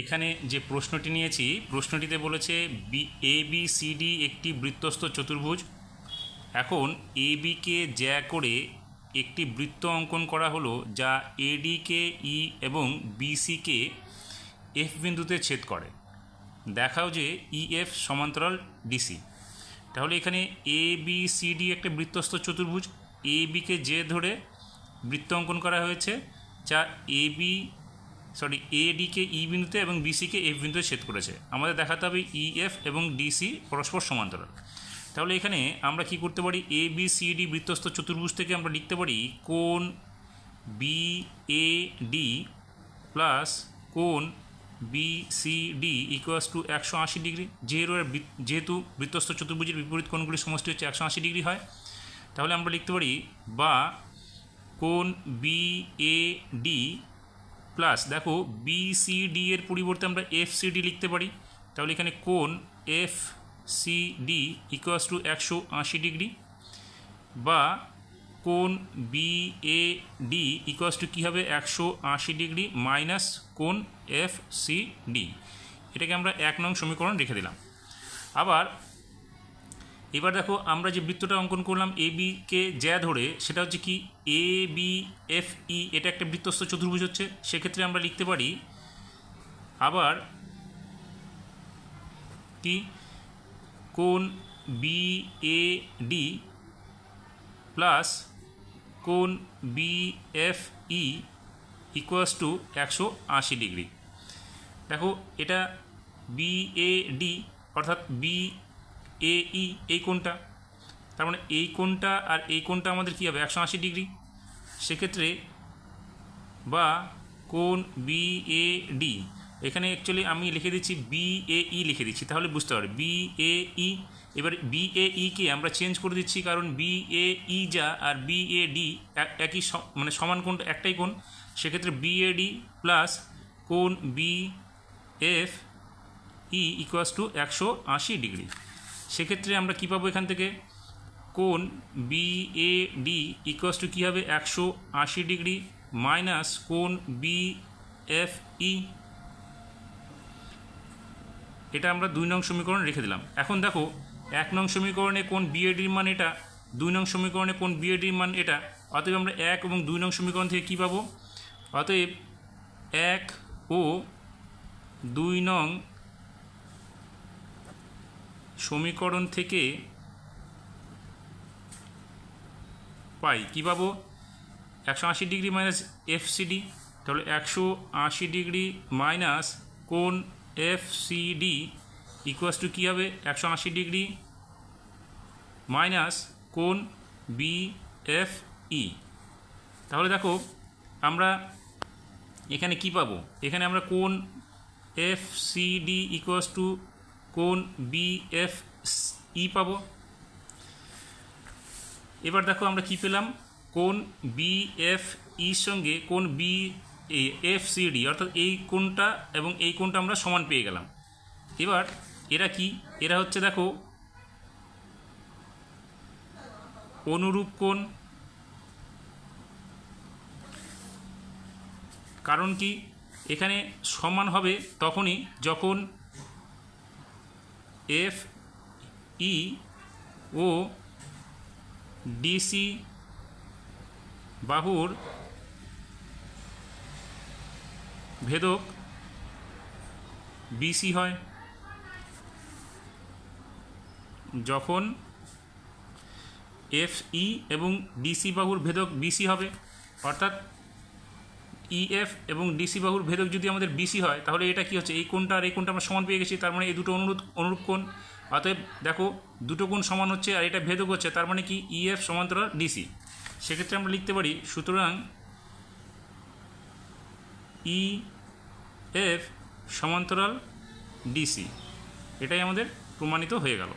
এখানে যে প্রশ্নটি নিয়েছি, প্রশ্নটিতে বলেছে B A B C D একটি বৃত্তস্থ চতুর্ভুজ। এখন এ বিকে জ্যা করে একটি বৃত্ত অঙ্কন করা হলো, যা এডিকে ই এবং বিসিকে এফ বিন্দুতে ছেদ করে। দেখাও যে ইএফ সমান্তরাল ডিসি তাহলে এখানে এ বি সি ডি একটা বৃত্তস্থ চতুর্ভুজ। এ বিকে যে ধরে বৃত্ত অঙ্কন করা হয়েছে, যা এ বি সরি এ ডিকে ই বিন্দুতে এবং বিসিকে এফ বিন্দুতে ছেদ করেছে। আমাদের দেখাতে হবে ই এফ এবং ডিসি পরস্পর সমান্তরাল। তাহলে এখানে আমরা কি করতে পারি? এ বি সি ডি বৃত্তস্থ চতুর্ভুজ থেকে আমরা লিখতে পারি কোন বি এ ডি প্লাস কোন B C D equals to একশো আশি ডিগ্রি। যেহেতু যেহেতু বৃত্তস্থ চতুর্ভুজের বিপরীত কোণগুলির সমষ্টি হচ্ছে একশো আশি ডিগ্রি হয়, তাহলে আমরা লিখতে পারি বা কোন বি এ ডি প্লাস দেখো বি সি ডি এর পরিবর্তে আমরা এফ সি ডি লিখতে পারি। তাহলে এখানে কোণ F C D equals to একশো আশি ডিগ্রি। বা কোণ B A D equals to কী হবে? একশো আশি ডিগ্রি মাইনাস কোণ এফ সি ডি এটাকে আমরা এক নং সমীকরণ রেখে দিলাম। আবার এবার দেখো আমরা যে বৃত্তটা অঙ্কন করলাম এ বিকে জ্যা ধরে, সেটা হচ্ছে কি এ বি এফ ই এটা একটা বৃত্তস্থ চতুর্ভুজ হচ্ছে। সেক্ষেত্রে আমরা লিখতে পারি আবার কি? কোন বি এ ডি প্লাস কোন B F E equals to একশো আশি ডিগ্রি দেখো এটা বি এ ডি অর্থাৎ বি এ, ই, এই কোণটা। তার মানে এই কোণটা আর এই কোণটা আমাদের কী হবে? একশো আশি ডিগ্রি। সেক্ষেত্রে বা কোণ বি, এ, ডি, এখানে অ্যাকচুয়ালি আমি লিখে দিচ্ছি বি, এ, ই লিখে দিচ্ছি, তাহলে বুঝতে পারবে। বি, এ, ই, এবার বি, এ ইকে আমরা চেঞ্জ করে দিচ্ছি কারণ বি, এ, ই যা আর বি, এ, ডি একই মানে সমান কোণ, একটাই কোণ। সেক্ষেত্রে বি, এ, ডি প্লাস কোণ B, F, E equals to একশো আশি ডিগ্রি। সেক্ষেত্রে আমরা কী পাবো এখান থেকে? কোণ B A D equals to কী হবে? একশো আশি ডিগ্রি মাইনাস কোণ বি এফ ই এটা আমরা দুই নং সমীকরণ রেখে দিলাম। এখন দেখো, এক নং সমীকরণে কোন বিএডির মান এটা, দুই নং সমীকরণে কোন বিএডির মান এটা। অতএব আমরা এক এবং দুই নং সমীকরণ থেকে কী পাবো? অতএব এক ও দুই নং সমীকরণ থেকে পাই। কী পাবো? একশো আশি ডিগ্রি মাইনাস এফ সিডি তাহলে একশো আশি ডিগ্রি মাইনাস কোন এফ সিডি ইকুয়াস টু কী হবে? একশো আশি ডিগ্রি মাইনাস কোন বি এফ ই তাহলে দেখো, আমরা এখানে কি পাবো? এখানে আমরা কোন F C D equals to কোন বি এফ ই পাবো? এবার দেখো আমরা কি পেলাম? কোন বি এফ ইর সঙ্গে কোন বি এফ সি ডি অর্থাৎ এই কোনটা এবং এই কোনটা আমরা সমান পেয়ে গেলাম। এবার এরা কি? এরা হচ্ছে দেখো অনুরূপ কোণ। কারণ কি? এখানে সমান হবে তখনই যখন এফ ই ও ডিসি বাহুর ভেদক বিসি হয়। যখন এফ ই এবং ডিসি বাহুর ভেদক বিসি হবে, অর্থাৎ ইএফ এবং ডিসি বাহুর ভেদক যদি আমাদের বিসি হয়, তাহলে এটা কি হচ্ছে? এই কোণটা আর এই কোণটা আমরা সমান পেয়ে গেছি, তার মানে এই দুটো অনুরূপ অনুরূপ কোণ। অতএব দেখো, দুটো কোণ সমান হচ্ছে আর এটা ভেদক হচ্ছে, তার মানে কি ইএফ সমান্তরাল ডিসি সেক্ষেত্রে আমরা লিখতে পারি, সুতরাং ই এফ সমান্তরাল ডিসি এটাই আমাদের প্রমাণিত হয়ে গেল।